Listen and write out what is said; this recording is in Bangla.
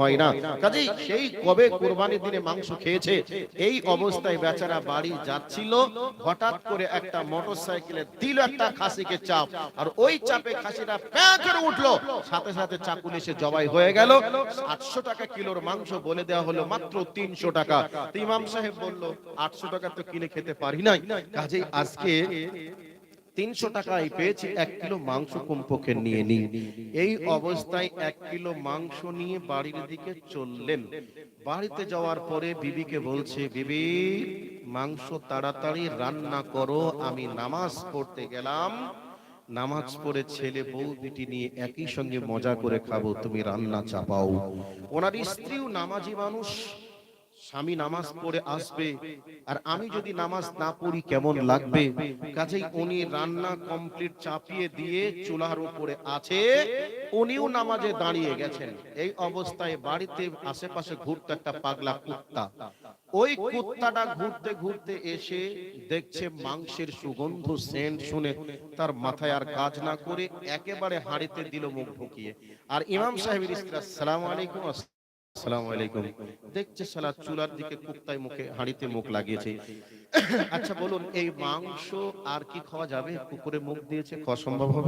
হয় না। কাজেই সেই কবে কোরবানির দিনে মাংস খেয়েছে, এই অবস্থায় বেচারা বাড়ি যাচ্ছিল, হঠাৎ করে একটা মোটর সাইকেলে দিল একটা খাসিকে চাপ, আর ওই চাপে খাসিটা প্যাঁ উঠল। সাথে সাথে চাকুল এসে জবাই হয়ে গেল। আটশো টাকা কিলোর মাংস বলে দেওয়া হলো মাত্র তিনশো টাকা। তো ইমাম সাহেব বলল, আটশো টাকা তো কিনে খেতে পারি নাই। কাজেই আজকে তিনশো টাকায় পেয়েছি এক কিলো মাংস কমপক্ষে নিয়ে নিই। এই অবস্থায় এক কিলো মাংস নিয়ে বাড়ির দিকে চললেন। বাড়িতে যাওয়ার পরে বিবিকে বলছে বিবি মাংস তাড়াতাড়ি রান্না করো আমি নামাজ পড়তে গেলাম। নামাজ পড়ে ছেলে বউ দুটি নিয়ে একই সঙ্গে মজা করে খাব তুমি রান্না চাপাও। ওনার স্ত্রীও নামাজি মানুষ। স্বামী নামাজ পড়ে আসবে আর আমি যদি নামাজ না পড়ি কেমন লাগবে? কাজেই উনি রান্না কমপ্লিট চাপিয়ে দিয়ে চুলার উপরে আছে। উনিও নামাজে দাঁড়িয়ে গেছেন। এই অবস্থায় বাড়িতে আশেপাশে ঘুরতে একটা পাগলা কুত্তা। ওই কুত্তাটা ঘুরতে ঘুরতে এসে দেখছে মাংসের সুগন্ধ সেন্ট শুনে তার মাথায় আর কাজ না করে একেবারে হাড়িতে দিল মুখ ঢুকিয়ে। আর ইমাম সাহেবের স্ত্রী আসসালামু আলাইকুম। আসসালামু দেখছে সালা চুলার দিকে কুপ্তায় মুখে, হাঁড়িতে মুখ লাগিয়েছে। আচ্ছা বলুন, এই মাংস আর কি খাওয়া যাবে? কুকুরে মুখ দিয়েছে, খাওয়া সম্ভব হবে?